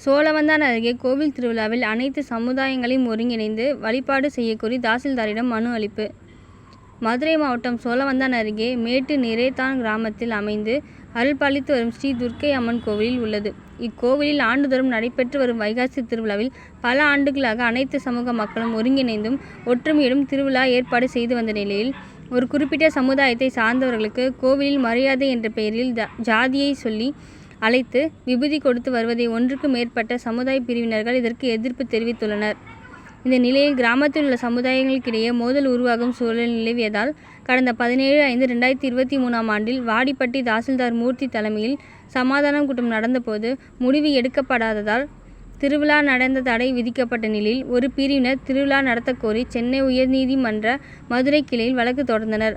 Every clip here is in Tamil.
சோழவந்தான் அருகே கோவில் திருவிழாவில் அனைத்து சமுதாயங்களையும் ஒருங்கிணைந்து வழிபாடு செய்யக்கோரி தாசில்தாரிடம் மனு அளிப்பு மதுரை மாவட்டம் சோழவந்தான் அருகே மேட்டு நிறைத்தான் கிராமத்தில் அமைந்து அருள்பாலித்து வரும் ஸ்ரீ துர்க்கை அம்மன் கோவிலில் உள்ளது. இக்கோவிலில் ஆண்டுதோறும் நடைபெற்று வரும் வைகாசி திருவிழாவில் பல ஆண்டுகளாக அனைத்து சமூக மக்களும் ஒருங்கிணைந்தும் ஒற்றுமையிடும் திருவிழா ஏற்பாடு செய்து வந்த நிலையில், ஒரு குறிப்பிட்ட சமுதாயத்தை சார்ந்தவர்களுக்கு கோவிலில் மரியாதை என்ற பெயரில் ஜாதியை சொல்லி அழைத்து விபூதி கொடுத்து வருவதை ஒன்றுக்கு மேற்பட்ட சமுதாய பிரிவினர்கள் இதற்கு எதிர்ப்பு தெரிவித்துள்ளனர். இந்த நிலையில் கிராமத்தில் உள்ள சமுதாயங்களுக்கிடையே மோதல் உருவாகும் சூழல் நிலவியதால் கடந்த பதினேழு ஐந்து ரெண்டாயிரத்தி இருபத்தி மூணாம் ஆண்டில் வாடிப்பட்டி தாசில்தார் மூர்த்தி தலைமையில் சமாதானம் கூட்டம் நடந்தபோது முடிவு எடுக்கப்படாததால் திருவிழா நடந்த தடை விதிக்கப்பட்ட நிலையில் ஒரு பிரிவினர் திருவிழா நடத்தக்கோரி சென்னை உயர்நீதிமன்ற மதுரை கிளையில் வழக்கு தொடர்ந்தனர்.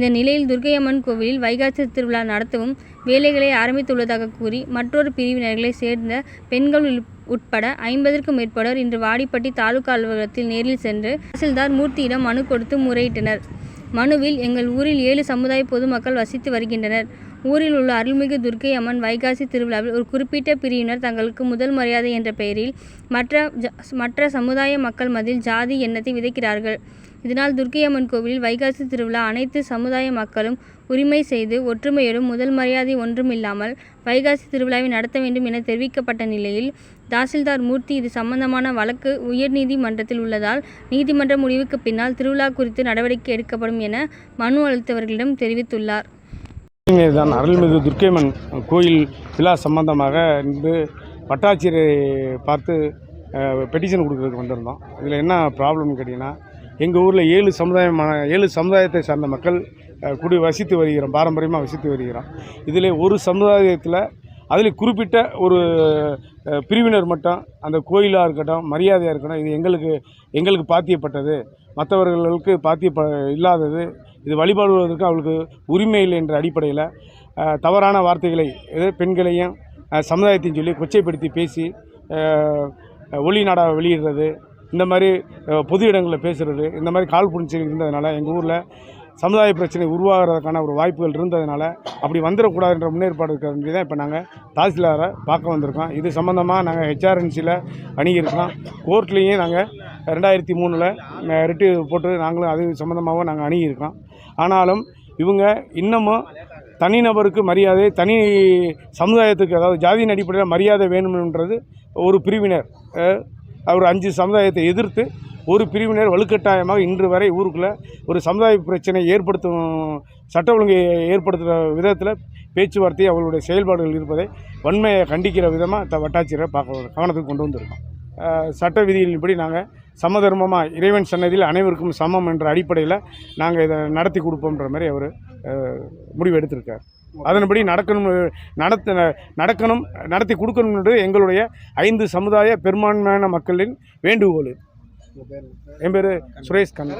இந்த நிலையில் துர்க்கையம்மன் கோவிலில் வைகாசி திருவிழா நடத்தவும் வேலைகளை ஆரம்பித்துள்ளதாக கூறி மற்றொரு பிரிவினர்களை சேர்ந்த பெண்கள் உட்பட ஐம்பதற்கும் மேற்பட்டோர் இன்று வாடிப்பட்டி தாலுகா அலுவலகத்தில் நேரில் சென்று தாசில்தார் மூர்த்தியிடம் மனு கொடுத்து முறையிட்டனர். மனுவில் எங்கள் ஊரில் ஏழு சமுதாய பொதுமக்கள் வசித்து வருகின்றனர். ஊரில் உள்ள அருள்மிகு துர்க்கை அம்மன் வைகாசி திருவிழாவில் ஒரு குறிப்பிட்ட பிரிவினர் தங்களுக்கு முதல் மரியாதை என்ற பெயரில் மற்ற மற்ற சமுதாய மக்கள் மதில் ஜாதி எண்ணத்தை விதைக்கிறார்கள். இதனால் துர்க்கையம்மன் கோவிலில் வைகாசி திருவிழா அனைத்து சமுதாய மக்களும் உரிமை செய்து ஒற்றுமையோடும் முதல் மரியாதை ஒன்றுமில்லாமல் வைகாசி திருவிழாவை நடத்த வேண்டும் என தெரிவிக்கப்பட்ட நிலையில் தாசில்தார் மூர்த்தி இது சம்பந்தமான வழக்கு உயர்நீதிமன்றத்தில் உள்ளதால் நீதிமன்ற முடிவுக்கு பின்னால் திருவிழா குறித்து நடவடிக்கை எடுக்கப்படும் என மனு அளித்தவர்களிடம் தெரிவித்துள்ளார். தான் அருள்மிகு துர்க்கையம்மன் கோயில் விழா சம்பந்தமாக இன்று வட்டாட்சியரை பார்த்து பெட்டிஷன் கொடுக்குறதுக்கு வந்திருந்தோம். இதில் என்ன ப்ராப்ளம்னு கேட்டிங்கன்னா எங்கள் ஊரில் ஏழு சமுதாயமான ஏழு சமுதாயத்தை சார்ந்த மக்கள் குடி வசித்து வருகிறோம். பாரம்பரியமாக வசித்து வருகிறோம். இதில் ஒரு சமுதாயத்தில் அதில் குறிப்பிட்ட ஒரு பிரிவினர் மட்டும் அந்த கோயிலாக இருக்கட்டும் மரியாதையாக இருக்கட்டும் இது எங்களுக்கு எங்களுக்கு பாத்தியப்பட்டது. மற்றவர்களுக்கு பாத்திய இல்லாதது இது வழிபாடுவதற்கு அவளுக்கு உரிமை இல்லை என்ற அடிப்படையில் தவறான வார்த்தைகளை இது பெண்களையும் சமுதாயத்தையும் சொல்லி கொச்சைப்படுத்தி பேசி ஒளி நாடாக வெளியிடுறது இந்த மாதிரி பொது இடங்களில் பேசுகிறது இந்த மாதிரி கால் புரிஞ்சல் இருந்ததுனால எங்கள் ஊரில் சமுதாய பிரச்சனை உருவாகிறதுக்கான ஒரு வாய்ப்புகள் இருந்ததுனால அப்படி வந்துடக்கூடாதுன்ற முன்னேற்பாடு இருக்கிற தான் இப்போ நாங்கள் தாசில்தாரை பார்க்க வந்திருக்கோம். இது சம்மந்தமாக நாங்கள் ஹெச்ஆர்என்சியில் அணுகியிருக்கோம். கோர்ட்லேயும் நாங்கள் ரெண்டாயிரத்தி மூணில் ரிட்டு போட்டு நாங்களும் அது சம்மந்தமாகவும் நாங்கள் அணுகியிருக்கோம். ஆனாலும் இவங்க இன்னமும் தனிநபருக்கு மரியாதை தனி சமுதாயத்துக்கு அதாவது ஜாதியின் அடிப்படையில் மரியாதை வேணும்ன்றது ஒரு பிரிவினர் அவர் அஞ்சு சமுதாயத்தை எதிர்த்து ஒரு பிரிவினர் வலுக்கட்டாயமாக இன்று வரை ஊருக்குள்ளே ஒரு சமுதாய பிரச்சனை ஏற்படுத்தும் சட்ட ஒழுங்கை ஏற்படுத்துகிற விதத்தில் பேச்சுவார்த்தை அவர்களுடைய செயல்பாடுகள் இருப்பதை வன்மையை கண்டிக்கிற விதமாக த வட்டாட்சியரை பார்க்க கவனத்துக்கு கொண்டு வந்திருக்கோம். சட்ட விதிகளின்படி நாங்கள் சமதர்மமாக இறைவன் சன்னதியில் அனைவருக்கும் சமம் என்ற அடிப்படையில் நாங்கள் இதை நடத்தி கொடுப்போம்ன்ற மாதிரி அவர் முடிவு எடுத்திருக்கார். அதன்படி நடக்கணும் நடத்த நடக்கணும் நடத்தி கொடுக்கணுன்றது எங்களுடைய ஐந்து சமுதாய பெரும்பான்மையான மக்களின் வேண்டுகோள். என் பேர் சுரேஷ் கண்ணன்.